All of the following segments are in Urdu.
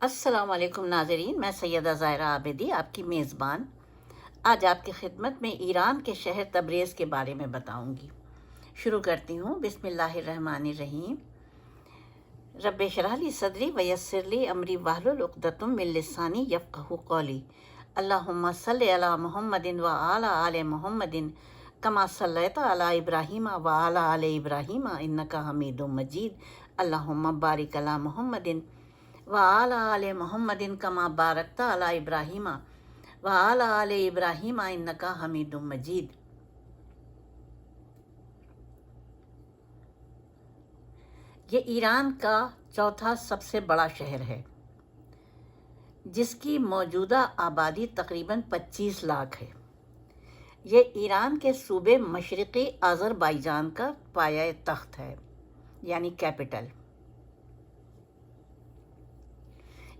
السلام علیکم ناظرین، میں سیدہ ظاہرہ عابدی، آپ کی میزبان۔ آج آپ کی خدمت میں ایران کے شہر تبریز کے بارے میں بتاؤں گی۔ شروع کرتی ہوں۔ بسم اللہ الرحمن الرحیم۔ رب شرح لی صدری ویسر لی امری واہل العقدتم من لسانی یفقہ قولی۔ اللہم صلی علی محمد و آل آل محمد کما صلیت علی ابراہیم و آل آل ابراہیم، انکا حمید مجید۔ اللہم بارک علی محمد و آل آل محمد کما بارکتا علی ابراہیم و آل آل ابراہیم انکا حمید مجید یہ ایران کا چوتھا سب سے بڑا شہر ہے، جس کی موجودہ آبادی تقریباً پچیس لاکھ ہے۔ یہ ایران کے صوبے مشرقی آذربائیجان کا پایہ تخت ہے یعنی کیپٹل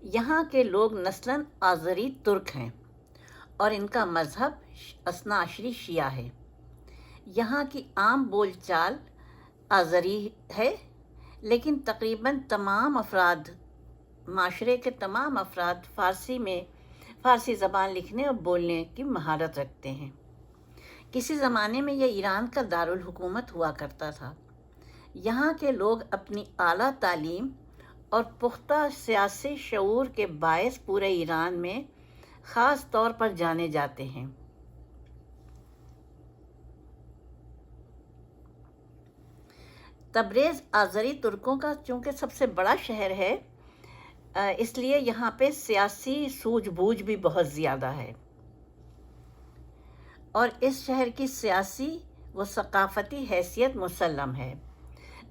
یہاں کے لوگ نسلاً آذری ترک ہیں اور ان کا مذہب اسناشری شیعہ ہے۔ یہاں کی عام بول چال آذری ہے، لیکن تقریباً تمام افراد، معاشرے کے تمام افراد فارسی میں فارسی زبان لکھنے اور بولنے کی مہارت رکھتے ہیں۔ کسی زمانے میں یہ ایران کا دارالحکومت ہوا کرتا تھا۔ یہاں کے لوگ اپنی اعلیٰ تعلیم اور پختہ سیاسی شعور کے باعث پورے ایران میں خاص طور پر جانے جاتے ہیں۔ تبریز آذری ترکوں کا چونکہ سب سے بڑا شہر ہے اس لیے یہاں پہ سیاسی سوجھ بوجھ بھی بہت زیادہ ہے۔ اور اس شہر کی سیاسی و ثقافتی حیثیت مسلم ہے۔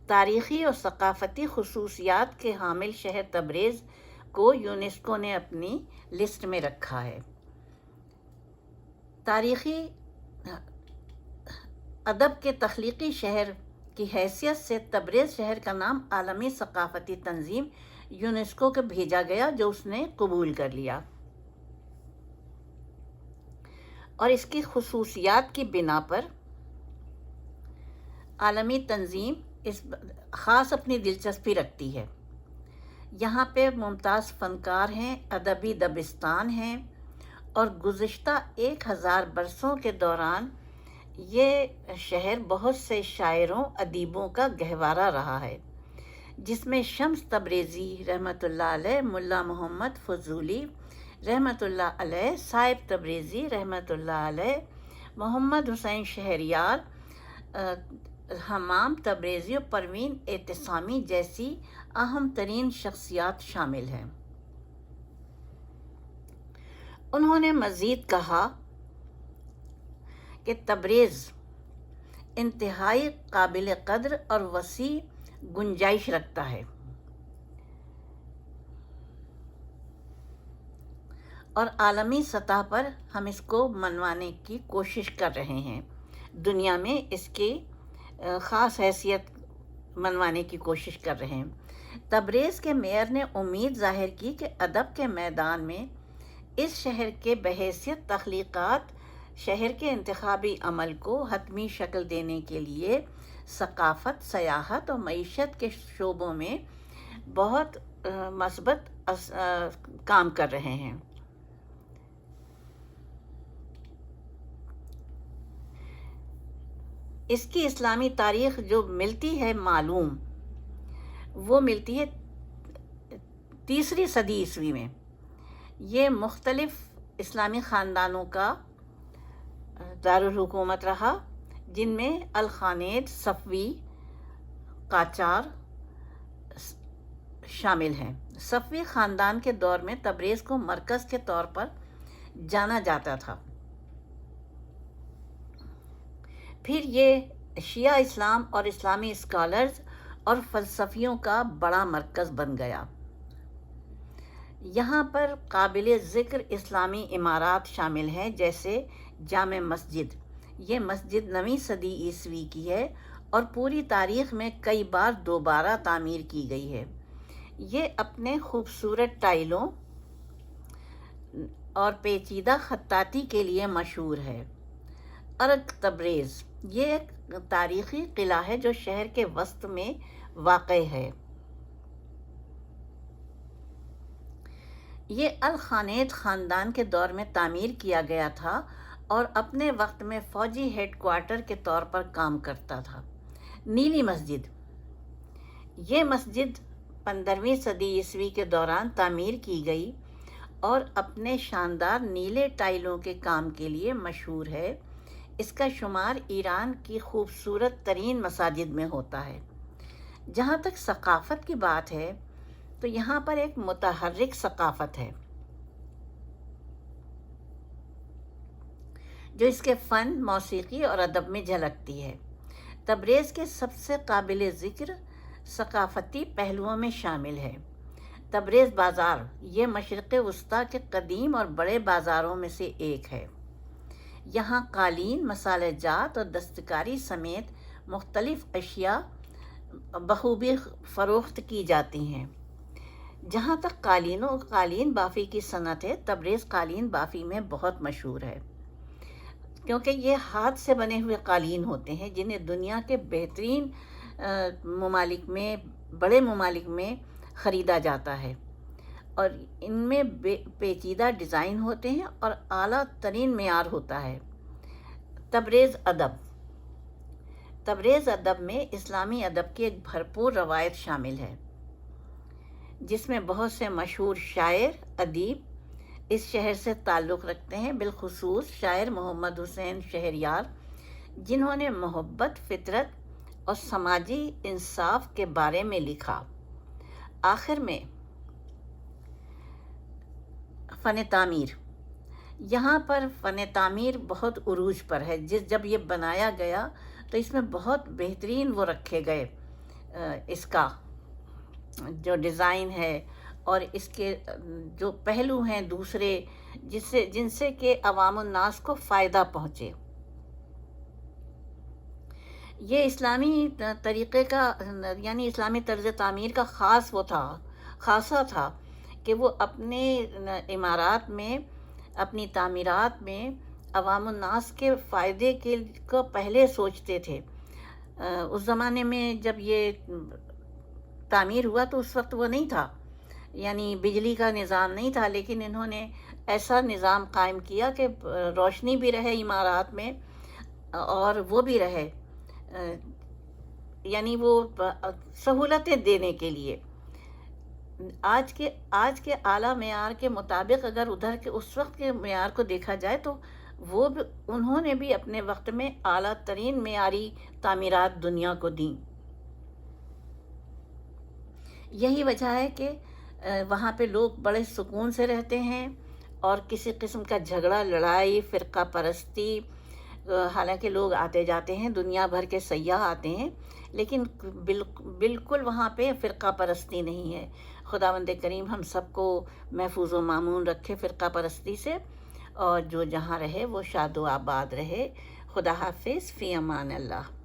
تاریخی اور ثقافتی خصوصیات کے حامل شہر تبریز کو یونیسکو نے اپنی لسٹ میں رکھا ہے۔ تاریخی ادب کے تخلیقی شہر کی حیثیت سے تبریز شہر کا نام عالمی ثقافتی تنظیم یونیسکو کو بھیجا گیا جو اس نے قبول کر لیا۔ اور اس کی خصوصیات کی بنا پر عالمی تنظیم اس خاص اپنی دلچسپی رکھتی ہے۔ یہاں پہ ممتاز فنکار ہیں، ادبی دبستان ہیں اور گزشتہ ایک ہزار برسوں کے دوران یہ شہر بہت سے شاعروں، ادیبوں کا گہوارہ رہا ہے، جس میں شمس تبریزی رحمۃ اللہ علیہ، ملا محمد فضولی رحمۃ اللہ علیہ، صاحب تبریزی رحمۃ اللہ علیہ، محمد حسین شہریار حمام، تبریزی و پروین اعتصامی جیسی اہم ترین شخصیات شامل ہیں۔ انہوں نے مزید کہا کہ تبریز انتہائی قابل قدر اور وسیع گنجائش رکھتا ہے۔ اور عالمی سطح پر ہم اس کو منوانے کی کوشش کر رہے ہیں۔ دنیا میں اس کی خاص حیثیت منوانے کی کوشش کر رہے ہیں۔ تبریز کے میئر نے امید ظاہر کی کہ ادب کے میدان میں اس شہر کے بحیثیت تخلیقات شہر کے انتخابی عمل کو حتمی شکل دینے کے لیے ثقافت، سیاحت اور معیشت کے شعبوں میں بہت مثبت کام کر رہے ہیں۔ اس کی اسلامی تاریخ جو ملتی ہے معلوم، وہ ملتی ہے تیسری صدی عیسوی میں۔ یہ مختلف اسلامی خاندانوں کا دارالحکومت رہا، جن میں الخانید صفوی، قاچار شامل ہیں۔ صفوی خاندان کے دور میں تبریز کو مرکز کے طور پر جانا جاتا تھا۔ پھر یہ شیعہ اسلام اور اسلامی اسکالرز اور فلسفیوں کا بڑا مرکز بن گیا۔ یہاں پر قابل ذکر اسلامی عمارات شامل ہیں، جیسے جامع مسجد۔ یہ مسجد نویں صدی عیسوی کی ہے اور پوری تاریخ میں کئی بار دوبارہ تعمیر کی گئی ہے۔ یہ اپنے خوبصورت ٹائلوں اور پیچیدہ خطاطی کے لیے مشہور ہے۔ ارک تبریز یہ ایک تاریخی قلعہ ہے جو شہر کے وسط میں واقع ہے۔ یہ الخانیت خاندان کے دور میں تعمیر کیا گیا تھا اور اپنے وقت میں فوجی ہیڈ کوارٹر کے طور پر کام کرتا تھا۔ نیلی مسجد۔ یہ مسجد پندرہویں صدی عیسوی کے دوران تعمیر کی گئی اور اپنے شاندار نیلے ٹائلوں کے کام کے لیے مشہور ہے۔ اس کا شمار ایران کی خوبصورت ترین مساجد میں ہوتا ہے۔ جہاں تک ثقافت کی بات ہے، تو یہاں پر ایک متحرک ثقافت ہے۔ جو اس کے فن، موسیقی اور ادب میں جھلکتی ہے۔ تبریز کے سب سے قابل ذکر ثقافتی پہلوؤں میں شامل ہے۔ تبریز بازار، یہ مشرق وسطیٰ کے قدیم اور بڑے بازاروں میں سے ایک ہے۔ یہاں قالین، مسالہ جات اور دستکاری سمیت مختلف اشیاء بخوبی فروخت کی جاتی ہیں۔ جہاں تک قالین و قالین بافی کی صنعت ہے، تبریز قالین بافی میں بہت مشہور ہے۔ کیونکہ یہ ہاتھ سے بنے ہوئے قالین ہوتے ہیں، جنہیں دنیا کے بہترین ممالک میں، بڑے ممالک میں خریدا جاتا ہے۔ اور ان میں بے پیچیدہ ڈیزائن ہوتے ہیں اور اعلیٰ ترین معیار ہوتا ہے۔ تبریز ادب۔ تبریز ادب میں اسلامی ادب کی ایک بھرپور روایت شامل ہے، جس میں بہت سے مشہور شاعر، ادیب اس شہر سے تعلق رکھتے ہیں، بالخصوص شاعر محمد حسین شہریار، جنہوں نے محبت، فطرت اور سماجی انصاف کے بارے میں لکھا۔ آخر میں فن تعمیر۔ یہاں پر فن تعمیر بہت عروج پر ہے۔ جس جب یہ بنایا گیا تو اس میں بہت بہترین وہ رکھے گئے اس کا جو ڈیزائن ہے اور اس کے، جو پہلو ہیں دوسرے، جس سے، جن سے کہ عوام الناس کو فائدہ پہنچے۔ یہ اسلامی طریقے کا یعنی اسلامی طرز تعمیر کا خاص وہ تھا، خاصہ تھا۔ کہ وہ اپنے عمارات میں، اپنی تعمیرات میں عوام الناس کے فائدے کے کو پہلے سوچتے تھے۔ اس زمانے میں جب یہ تعمیر ہوا تو اس وقت وہ نہیں تھا۔ یعنی بجلی کا نظام نہیں تھا، لیکن انہوں نے ایسا نظام قائم کیا کہ روشنی بھی رہے عمارات میں اور وہ بھی رہے۔ یعنی وہ سہولتیں دینے کے لیے۔ آج کے آج کے اعلیٰ معیار کے مطابق اگر ادھر کے اس وقت کے معیار کو دیکھا جائے تو وہ بھی انہوں نے بھی اپنے وقت میں اعلیٰ ترین معیاری تعمیرات دنیا کو دیں۔ یہی وجہ ہے کہ وہاں پہ لوگ بڑے سکون سے رہتے ہیں اور کسی قسم کا جھگڑا، لڑائی، فرقہ پرستی حالانکہ لوگ آتے جاتے ہیں، دنیا بھر کے سیاح آتے ہیں، لیکن بالکل وہاں پہ فرقہ پرستی نہیں ہے۔ خداوند کریم ہم سب کو محفوظ و معمون رکھے فرقہ پرستی سے، اور جو جہاں رہے وہ شاد و آباد رہے۔ خدا حافظ، فی امان اللہ۔